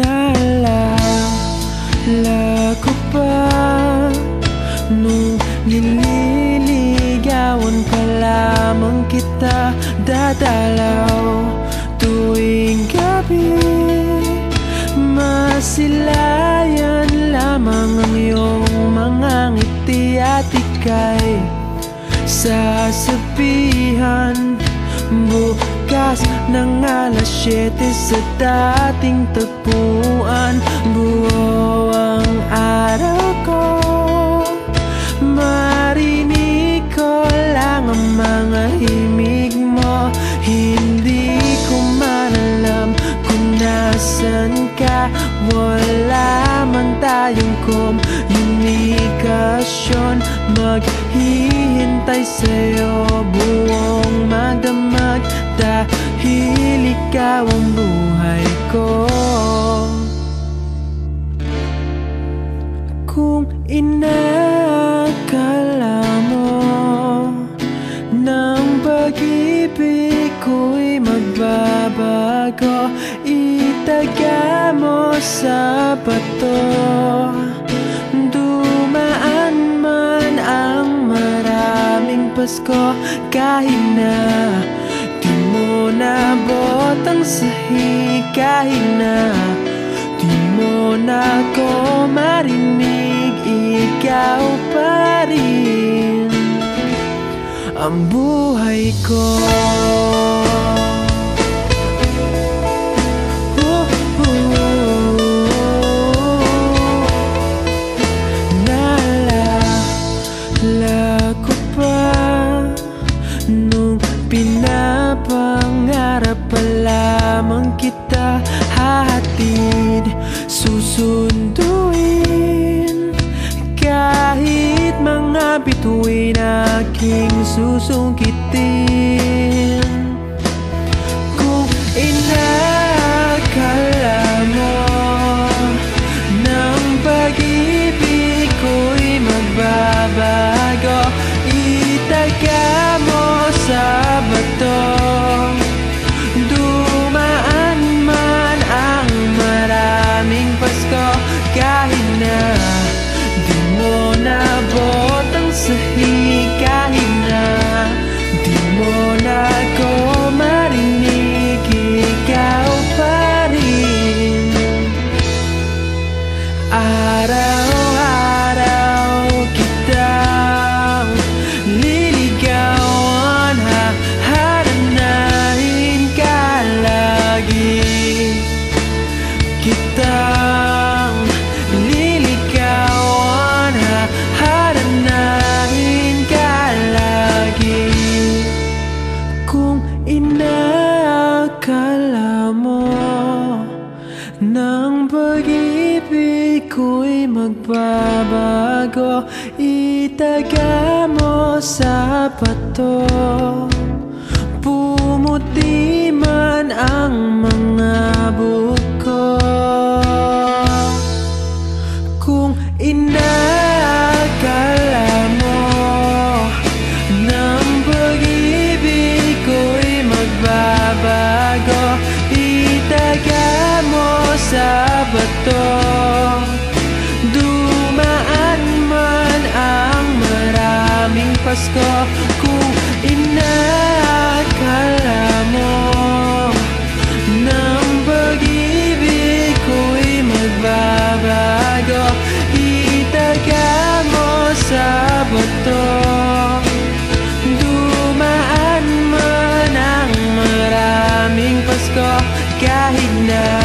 Naalala ko pa. Nung nililigawan pa lamang kita Dadalaw. Tuwing gabi Masilayan lamang ang iyong mga ngiti at ikay. Sasabihan Bukas ng alas 7 sa dating tagpuan Buo ang araw ko. Marinig ko lang ang mga himig mo. Hindi ko man alam kung nasan ka. Wala man tayong komunikasyon. Maghihintay sa'yo buong magdamag Dahil ikaw ang buhay ko. Kung inakala mo Ng pag-ibig ko'y magbabago Itaga mo sa bato. Dumaan man ang maraming Pasko Kahit na di mo nabot ang sahig Kahit na. Di mo na ako marinig Ikaw pa rin. Ang buhay ko. Naalala lamang kita Hatid, susunduin. Kahit mga bituin aking susungkitin. Kung inakala Kahit na di mo nabot ang sahig magbabago Itaga mo sa bato. Pumuti man ang mga buko. Kung inakala mo Nang pag-ibig ko'y magbabago Itaga mo sa bato oras ko Kung inaakala mo Na ang pag-ibig ko'y magbabago Itaga mo sa buto. Dumaan man ang maraming Pasko Kahit na